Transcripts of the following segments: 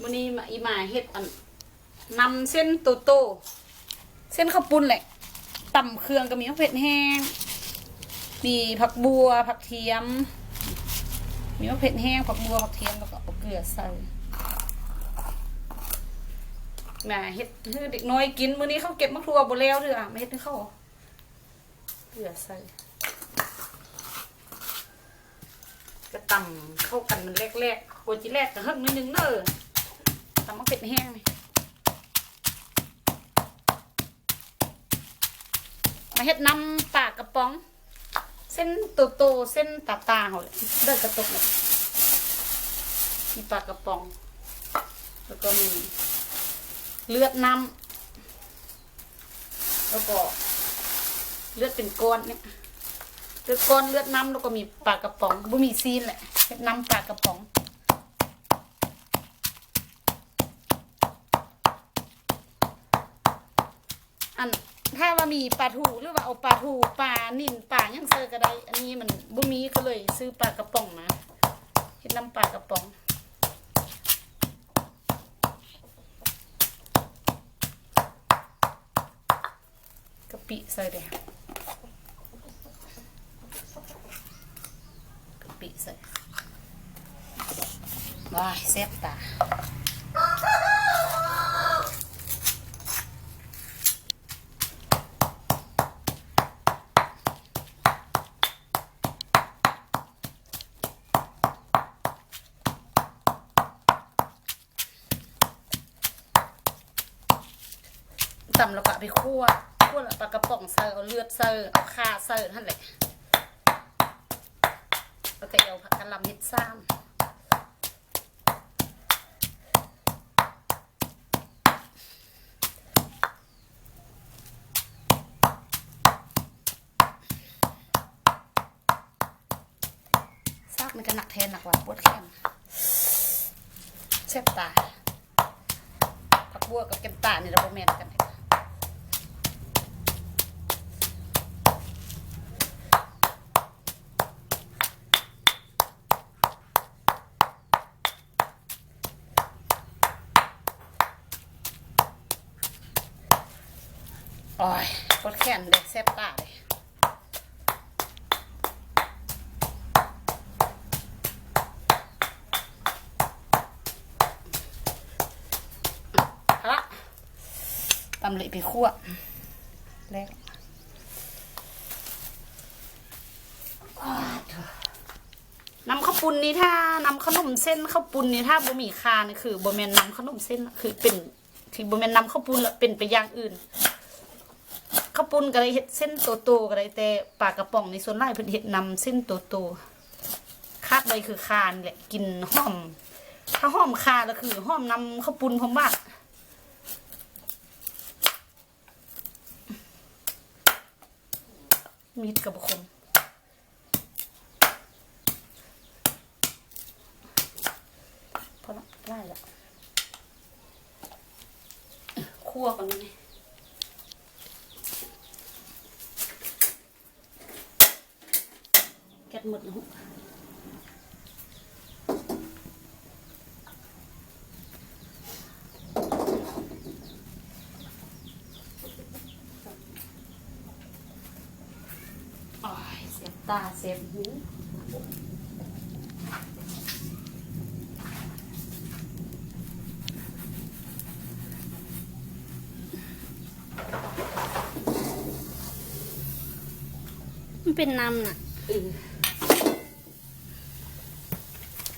มื้อนี้มาอีมาเฮ็ดอันนำเส้นโตโต เส้นข้าวปุ้นแหละตำเครื่องก็มีมะเผ็ดแห้ง มีผักบัวผักเทียม มีมะเผ็ดแห้งผักบัวผักเทียมแล้วก็เอาเกลือใส่แม่เฮ็ดให้เด็กน้อยกินมื้อนี้เขาเก็บมะครัวบ่แล้วเด้ออะมาเฮ็ดให้เขาเกลือใส่ก็ตำเข้ากันมันแรกๆโคจิแรกก็เฮิ่งนิดนึงเด้อ ตำมะเผ็ดแห้งนี่มาเฮ็ดน้ำปลากระป๋อง เส้นโตโตๆเส้นตาตาๆเขาเลยเดินกระตุกเลยมีปลากระป๋อง แล้วก็มีเลือดน้ำแล้วก็เลือดเป็นก้อนเนี่ยเลือดก้อนเลือดน้ำแล้วก็มีปลากระป๋องบ่มีซีนแหละเฮ็ดน้ำปลากระป๋อง อันถ้าว่ามีปลาทูหรือว่าเอาปลาทูปลานิ่นปลายังเซอร์ก็ได้ อันนี้มันบ่มีก็เลยซื้อปลากระป๋องมาเฮ็ดน้ำปลากระป๋องกะปิใส่เด้กะปิใส่ว้ายแซ่บตาำแล้วก็ไปคั่วคั่วแล้วปลากระป๋องเซอร์เอาเลือดเซอร์เอาข่าเซอร์นั่นแหละแล้วก็เอาผักกะหล่ำเห็ดซ้ำซากมันก็หนักแทนหนักว่าปวดแขนเช็บตาผักบัวกับแกมตานี่เราบ่แมนกัน อ้ยปวดแขนเด็กแซ่บตาเลยเอาละตำเละไปคั่วแรกน้ำข้าวปุ้นนี่ถ้าน้ำขนมเส้นข้าวปุ้นนี่ถ้าบ่มีคานี่คือบ่แม่นนำขนมเส้นคือเป็นที่บ่แม่นนำข้าวปุ้นล้วเป็นไปอย่างอื่น ข้าวปุ้นก็ได้เฮ็ดเส้นโตๆก็ได้แต่ปลากระป๋องในส่วนหลายเพิ่นเฮ็ดนำเส้นโตๆคาดใดคือคานแหละกินหอม ถ้าหอมคาแล้วคือหอมนำข้าวปุ้นพร้อมบ้านมีดกับบคมพอละได้ละคั่วก่อนนี่แก๊ส หมดแล้วเสียบตาเสียบหูมันเป็นน้ำน่ะเออ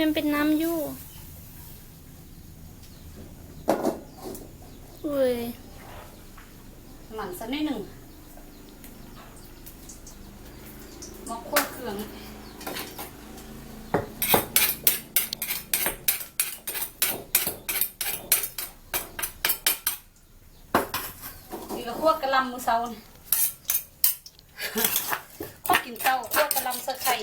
มันเป็นน้ำอยู่อุ้ยหมันสักนิดหนึ่งมาคั่วเครื่องนี่ก็คั่วกระลำมือเซาเนี่ยข้อกินเต้าคั่วกระลำส่ไข่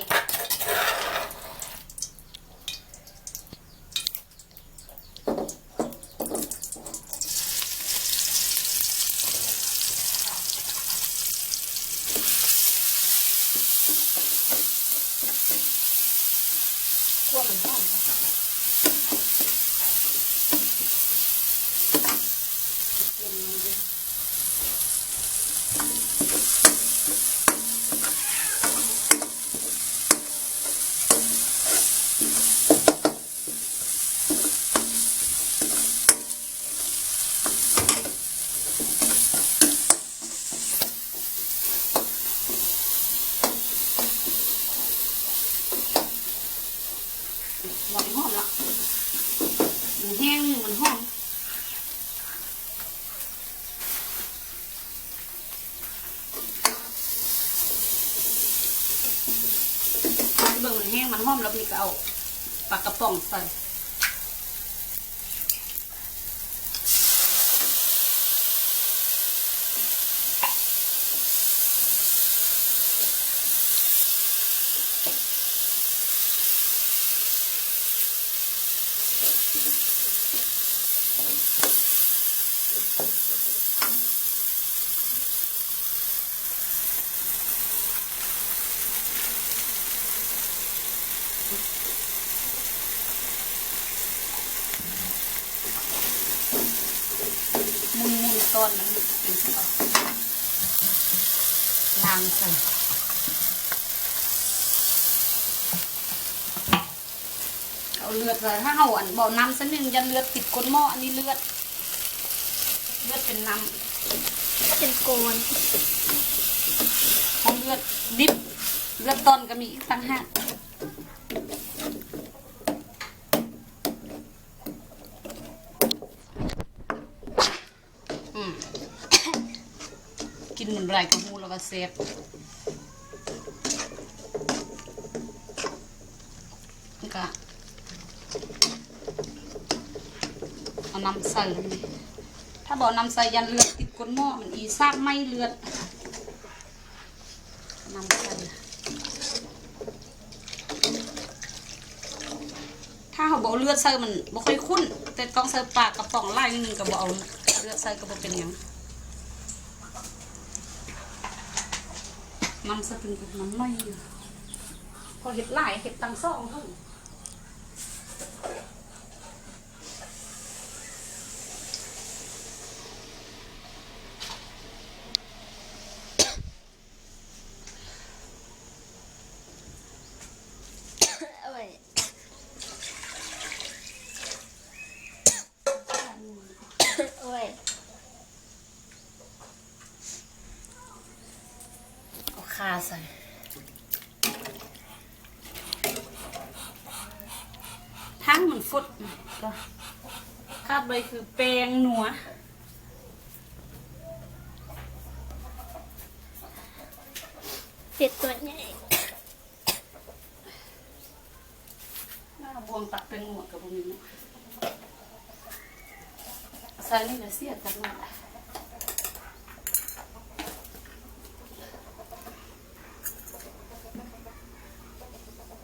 คั่วมันหอม มันแห้งมันหอมเบิ่งมันแห้งมันหอมแล้วนี่ก็เอา ปลากระป๋องใส่ ตอนมันเป็นสปาล้างใส่เอาเลือดเลยถ้าเอาอันบ่อน้ำสักหนึ่งยันเลือดติดก้นหม้ออันนี้เลือด เลือดเป็นน้เป็นโกนำของเลือดดิบเลือดตอนก็มีอีกต่างหาก กินเหมือนไรกับหูแล้วก็เซฟแล้วก็เอาน้ำใส่ลงไปถ้าบอกน้ำใส่ยันเลือดติดก้นหม้อมันอีซากไม่เลือดน้ำใส่ถ้าเขาบอกเลือดใส่มันบ่ค่อยคุ้น แต่ต้องใส่ปากกระป๋องไล่นิดนึงก็บอกเอาเลือดใส่ก็บ่เป็นหยัง มันสะเป็นกับมันไม่อยู่พอเห็ดหลายเห็ดตังซ่องเท่านั้น เอาไว้เอาไว้ เอาคาใส่ทั้งมันฟุดก็ คาดไปคือแปลงหนัวเป็ดตัวใหญ่หน้าบวงตักเป็นหมวดกับพวกนี้เนาะใส่นี่ก็เสียจังเลย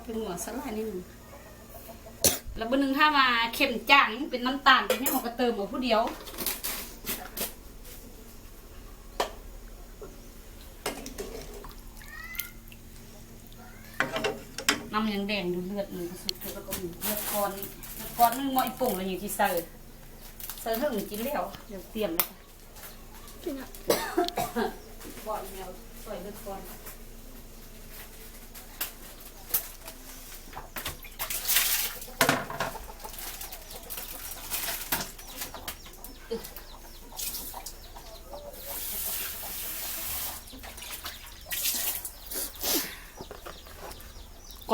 เป็นหมวดสลายนิดนึง แล้วบนหนึ่งถ้ามาเข็มจ้างนี่เป็นน้ำตาลเป็นเนี่ยมันก็เติมเอาผู้เดียวน้ำยังแดงดูเลือดเลยสุดแล้วก็มีเลือดก้อนนี่เลือดก้อนนึงหมออีปุ่งอะไรอย่างที่ใส่ใส่เท่าหนึ่งกินแล้วเดี๋ยวเตรียมแล้วค่ะกินอะบ่อยแนวใส่เลือดก้อน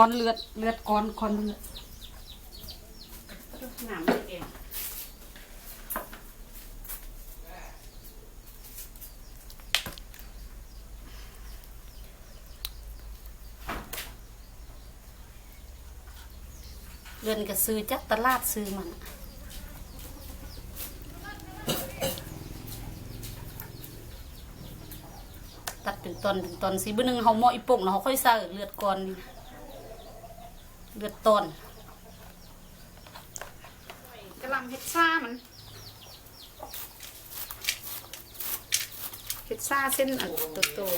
ก้อนเลือดเลือดก้อนก้อนเลือดน้ำเองเงินก็ซื้อจากตลาดซื้อมันตัดเป็นตอนเป็นตอนสีบื้อหนึ่งเขาเหมาะอีปุ่งแล้วเขาค่อยใส่เลือดก่อนนี่ เลือดตอนกระลำเฮ็ดซ่ามันเฮ็ดซ่าเส้นอันโตๆ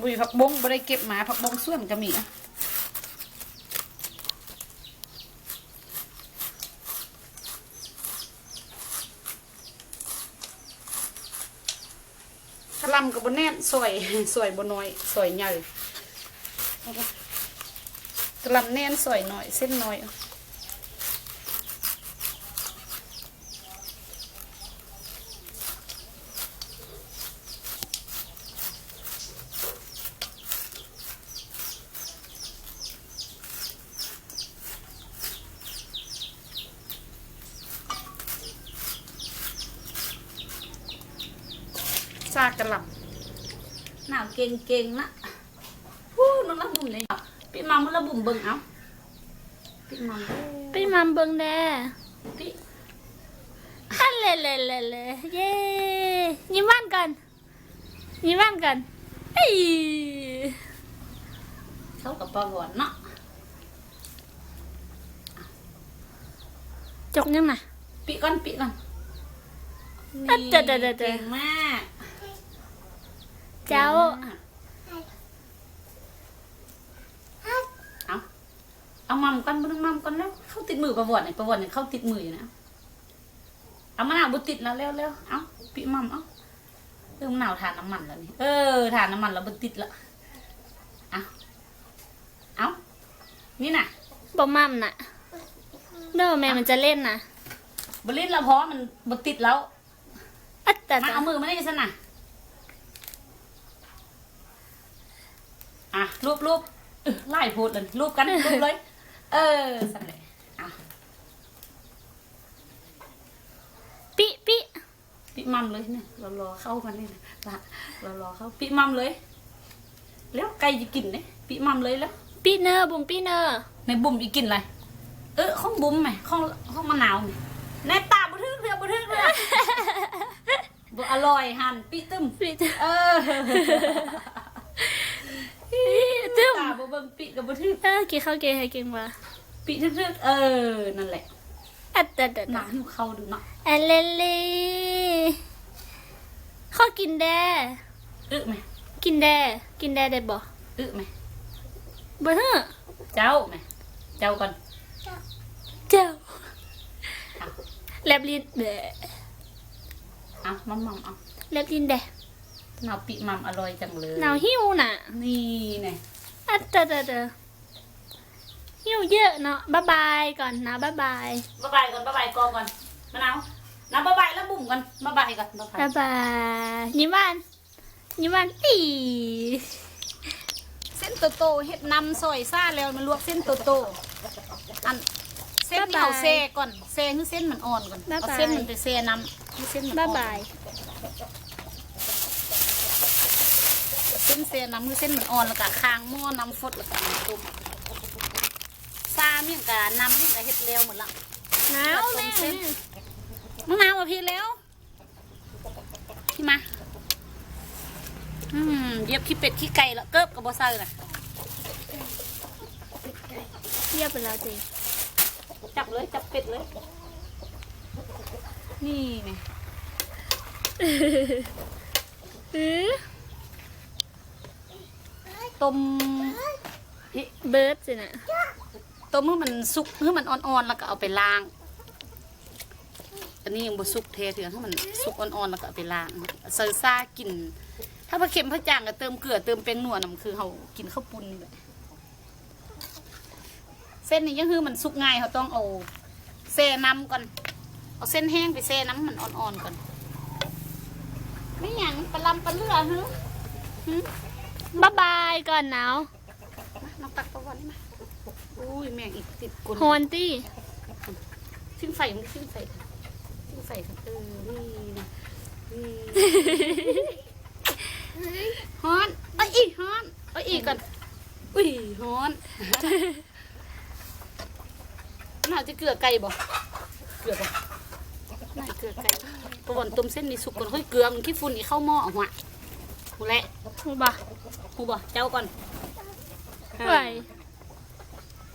บุยผักบงบ่ได้เก็บมาผักบงส่วนก็มีอะ กะหลำกับบนแน่นสวยสวยบนน้อยสวยใหญ่กะหลำแน่นสวยหน่อยเส้นน้อย ซากกระหล่ำหนาว เก่งๆนะวู้น้องละบุ่มเลยพี่มัมมันละบุ่มเบิ่งเอาพี่มัมเด้อไปมัมเบิงแดพี่อันเลเลเลเลเย้ยิ้มหว่านกันยิ้มหว่านกันเอ้ยเข้ากับปลาหวานเนาะจกยังไงปีก่อนปีก่อนอะเดี๋ยวเดี๋ยวเดี๋ยวเก่งมาก เจ้าเอา เอามัมก่อนบ่ต้องมัมก่อนแล้ว เข้าติดมือประวัติเนี่ยประวัติเนี่ยเข้าติดมืออยู่นะเอามะนาวบุติดแล้วเร็วเร็วเอาปีมัมเอาเริ่มะนาวทานน้ำมันแล้วนี่เออทานน้ำมันแล้วบุติดแล้วเอาเอานี่น่ะบอมัมน่ะเด้อแม่มันจะเล่นนะบลินแล้วเพราะว่ามันบุติดแล้วอัดแต่มาแต่เอามือมาได้สินะอะรูปรูปเออไล่โพดเลยรูปกันรูปเลย เออสั่นเลยอะปิปิปิมัมเลยเนี่ยเรารอเข้ามันนี่นะละเรารอเข้าปิมัมเลย แล้วไก่จะกินเนี่ยปิมัมเลยแล้วปิเนอร์บุ้มปิเนอร์ในบุ่มอีกกินอะไรเออข้องบุ่มไหมข้องข้องมะนาวไหมในตาบุทึกเรือบุทึกเรือบ่อร่อยหันปิตึมปิเออตึ้มตาบ่เบิ่งปิกับบุทึกเออกี่ข้าวเกยให้กินมาปิทึกๆเออ นั่นแหละอัดแต่แต่หนักหิวเข้าดูเนาะแอนเลลีข้อกินแดอึไหมกินแดกินแดได้บ่อึไหมบ่เฮ้อเจ้าไหมเจ้าก่อนเจ้าแลบลิ้นเดะเอามัมมัมเอาแลบลิ้นแดะหนาวปิมัมอร่อยจังเลยหนาวหิวน่ะ นี่ไง อัดแต่แต่แต่หิวเยอะเนาะบ๊ายบายก่อนนะบ๊ายบายบ๊ายบายก่อนบ๊ายบายกองก่อนมะนาวน้ำบ๊ายบายแล้วบุ่มก่อนบ๊ายบายก่อนบ๊ายบายบ๊ายบายยิ้มหวานยิ้มหวานอีเส้นโตโตๆเห็ดนำซอยซ่าแล้วมันลวกเส้นโตโตๆอันเส้นนี่เอาเซก่อนเซให้เส้นมันอ่อนก่อนเอาเส้นมันไปเซน้ำให้เส้นมันอ่บ๊าอยนบาย เส้นเซน้ำให้เส้นมันอ่อนแล้วก็ค้างหม้อน้ำฟดแล้วก็น้ำต้มซาเมี่ยงกะน้ำเมี่ยงกะเฮ็ดแล้วหมดละหนาวแม่มะนาวมาพี่แล้วพี่มาอืมเย็บขี้เป็ดขี้ไก่แล้วเกิบกับบอเซอร์นะเยี่ยมไปแล้วจีจับเลยจับเป็ดเลย นี่ไงอือ ต้มเบิร์ดสินะต้มให้มันสุกให้มันอ่อนๆแล้วก็เอาไปล้าง อันนี้ยังบ่สุกเทเถื่อนให้มันสุกอ่อนๆแล้วก็เอาไปล้างเซอร์ซ่ากิน ถ้าพะเค็มพะจางก็เติมเกลือเติมแป้งนัวน่ะคือเขากินข้าวปุ้นแหละเส้นนี้ยังคือมันสุกง่ายเขาต้องเอาเซน้ำก่อน เอาเส้นแห้งไปเซน้ำมันอ่อนๆก่อน ไม่หยังปลาลำปลาเลือฮึฮึ บ๊ายบายก่อนหนาวมาน้องตักประวันนี่มาอุ้ยแม่งอีกติดกุนโฮนตี้ทิ้งไฟมึงทิ้งไฟทิ้งไฟเออนี่นะนี่ฮอนเอ้ยอีฮอนเอ้ยอีก่อนอุ้ยฮอนน่าจะเกลือไก่บ่เกลือบ่น่าจะเกลือไก่ประวันต้มเส้นนี่สุกก่อนเฮ้ยเกลือมันขี้ฝุ่นนี่เข้าหม้อเอาหัว หูแหละหูบ่หูบ่เจ้าก่อนไหว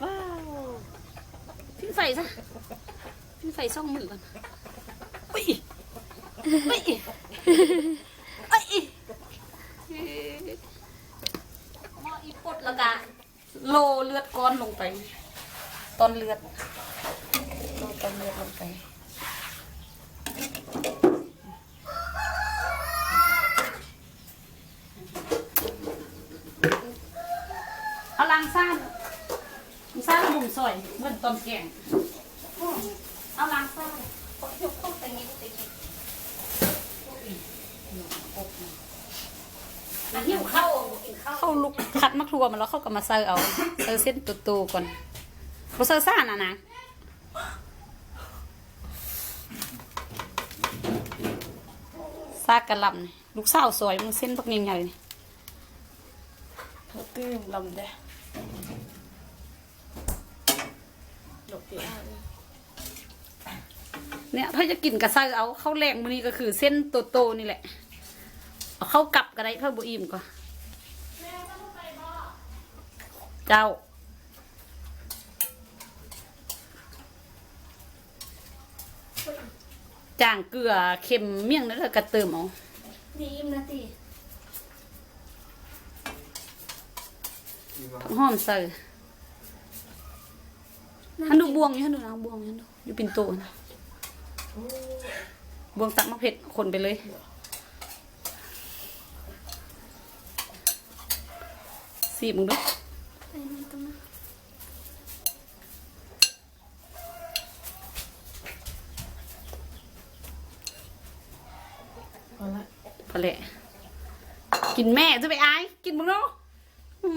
ว้าวทิ้งไฟซะทิ้งไฟซ่องมือก่อนอุ้ยอุ้ยอุ้ยหม้ออีปดแล้วก็โลเลือดก้อนลงไป ตอนเลือดโลตอนเลือดลงไป เอาลังซ่านลังซ่านบุ่มซ อยเหมือนตอนแกงเอาลังซ่านยกต้นตะกี้ตะกี้อันนี้เข้าเข้าลุกคัดมะครัวมันแล้วเข้ากับมาเซอร์เอาเซอร์เส้นโตๆก่อนบ่เซอร์ซ่านอะนะซซากกะหล่ำนี่ลูกสาวสวยมึงเส้นพักยังไงนี่เขาตื้มลำเด้ หลบเดี๋ยวเอาเลยเนี่ยถ้าจะกินกระไซเอาข้าวแรงมันนี้ก็คือเส้นโตๆนี่แหละ เอาเข้าวกลับก็ได้เพื่อบุอิ่มก็เจ้าจ่างเกลือเค็มเมี่ยงนั่นแหละกระเติมเอาดีมนะตีผักหอมใส่ ฮันดูบวงอยู่ฮันดูนะบวงอยู่ฮันดูอยู่ปินโตนะบวงตักมะเผ็ดคนไปเลยสีบมึงดูไปมันตรงนั้นพอละพอแหละกินแม่จะไปอาย กินมึงเนาะอื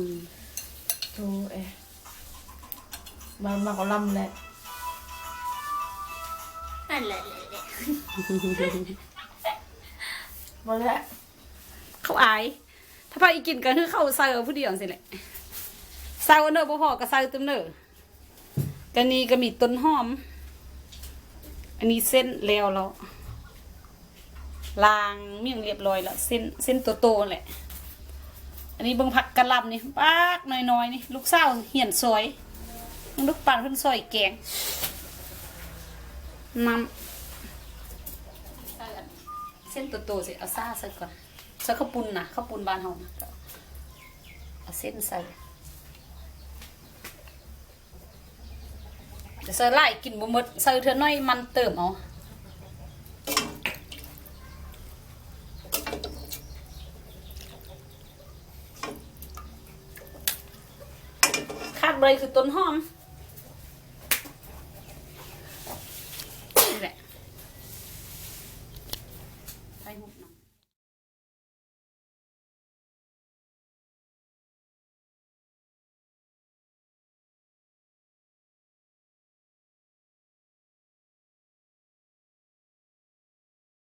ม โธ่เอ๊ะ มันมาก็ลำแหละนั่นแหละแหละแหละมาแล้วเขาอาย ถ้าพาอีกินกันคือเขาใส่เอาผู้เดียวสิแหละใส่เอาเนอะบ่พอก็ใส่เต็มเนอะกันนี้ก็มีต้นหอม อันนี้เส้นแล้วแล้วล้างเมี่ยงเรียบร้อยแล้วเส้นเส้นโตๆแหละ อันนี้เบิ่งผักกะหล่ำนี่ปากน้อยๆนี่ลูกสาวเหียนซอย มึงลูกปานเพิ่นซอยแกงน้ำใส่อันเส้นโตสิเอาซ่าใส่ก่อนใส่ข้าวปุ้นนะข้าวปุ้นบานเฮานะเอาเส้นใส่จะใส่ไล่กินบ่หมดใส่เท่าน้อยมันเติมเอาขาดเลยคือต้นหอม